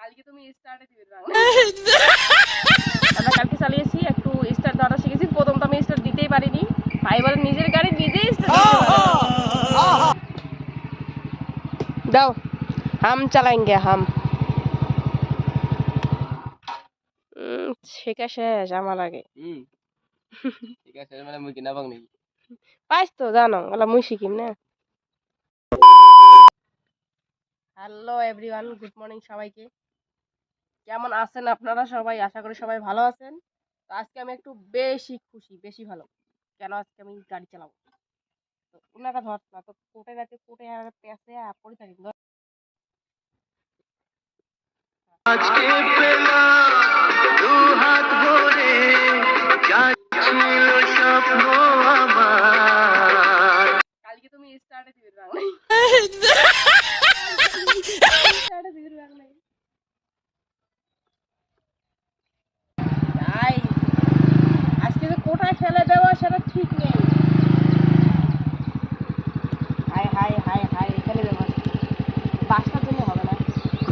কালকে তুমি স্টার্টে দিবে বাংলা আমরা কালকে চালিয়েছি একটু স্টার্ট দেওয়াটা শিখেছি। প্রথম তো আমি স্টার্ট দিতেই পারিনি। ভাই বলে নিজের গাড়ি নিজেই স্টার্ট দাও হাম চালাएंगे হাম। শেখা শেষ আমার আগে। হুম। ঠিক আছে মানে মুই কিনা পাং নাকি পাইস তো জানো ওলা মুই শিখিম না। হ্যালো এভরিওয়ান গুড মর্নিং সবাইকে। কেমন আছেন আপনারা সবাই? আশা করি সবাই ভালো আছেন। তো আজকে আমি একটু বেশি খুশি, বেশি ভালো। কেন আজকে আমি গাড়ি চালাবো? তো ওনারা ধর না, তো কোটে যাচ্ছে কোটে পেঁচে পড়ে থাকি। আজকে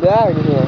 দেখ কিছু না।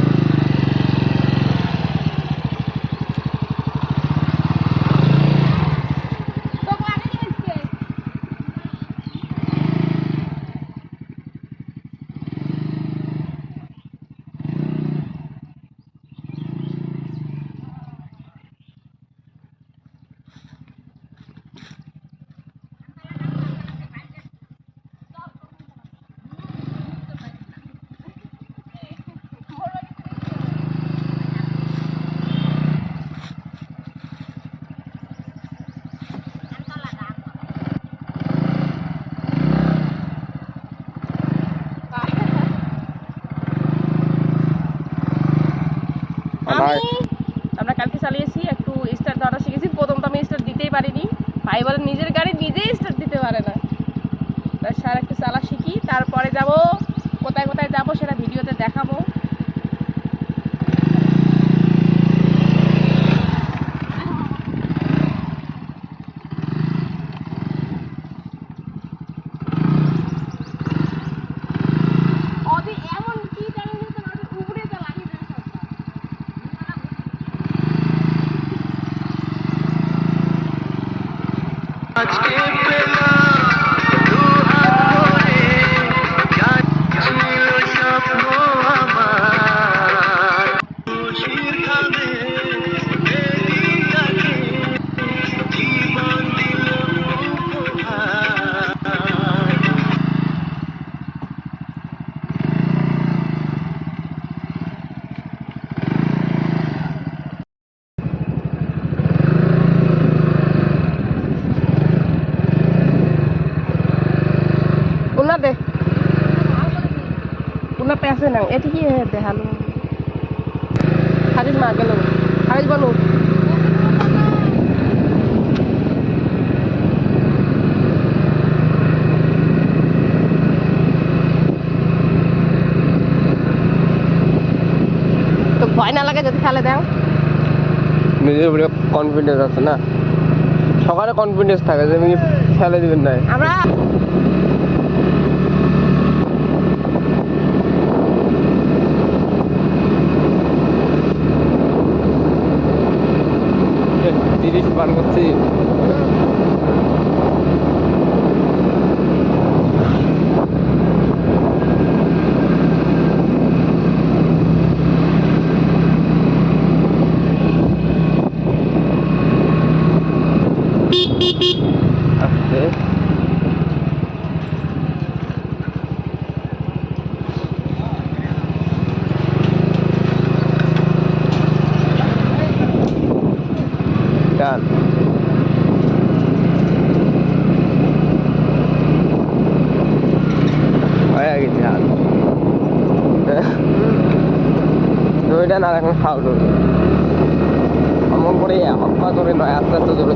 আমি আমরা কালকে চালিয়েছি একটু স্টার্ট দেওয়াটা শিখেছি প্রথম তো আমি স্টার্ট দিতেই পারিনি বলে নিজের গাড়ি নিজেই স্টার্ট দিতে পারে না। তার সারা একটু চালা শিখি, তারপরে যাব। কোথায় কোথায় যাব সেটা ভিডিওতে দেখাবো। হারিস মা গেল হারিস বলো। তো ভয় না লাগে যদি খেলে দেও? নিজের উপরে কনফিডেন্স আছে না? সকালে কনফিডেন্স থাকে যে আমি ফেলে দিবেন না আমরা তিরিশ পার করছি আস্তে ডান হয়ে গেছে হাত ওইটা আর এখন খাও আমার পরে করে হপ্পা করে নয় আস্তে আস্তে ধরে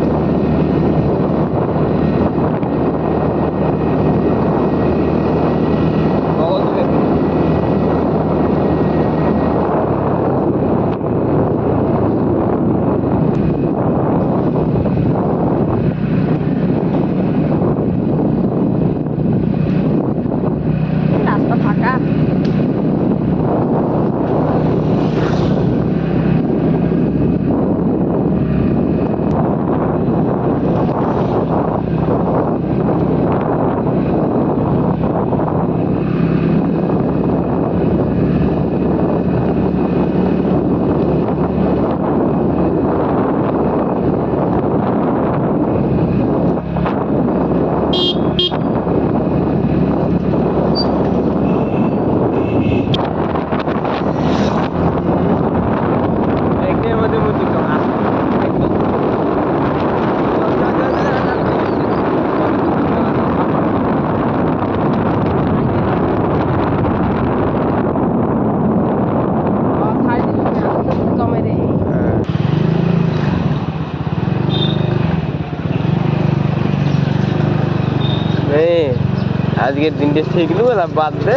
আজকের দিনটা শিখলু না বাদ দে।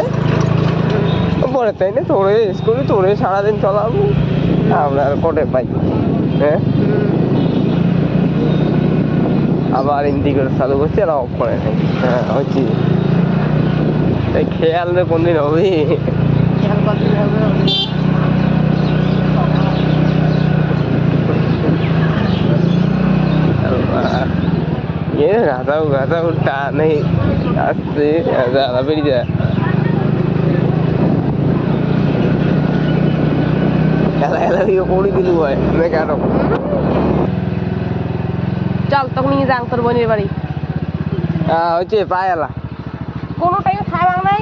পরে তাই না, তোরে স্কুলে তোরে সারাদিন চলাবো। আমরা আর কটে পাই হ্যাঁ? আবার হিন্দি করে চালু করছে আর অফ করে নাই। হ্যাঁ হচ্ছে এই খেয়াল রে কোনদিন হবে? খেয়াল গাধা গাধা টানে আসছে দাদা বেরিয়ে যা খেলা খেলা দিয়ে পড়ে দিলু ভাই না কেন চল তখন নিয়ে যাং তোর বোনের বাড়ি। হচ্ছে পায়ালা। কোনো টাইমে খাওয়া নাই।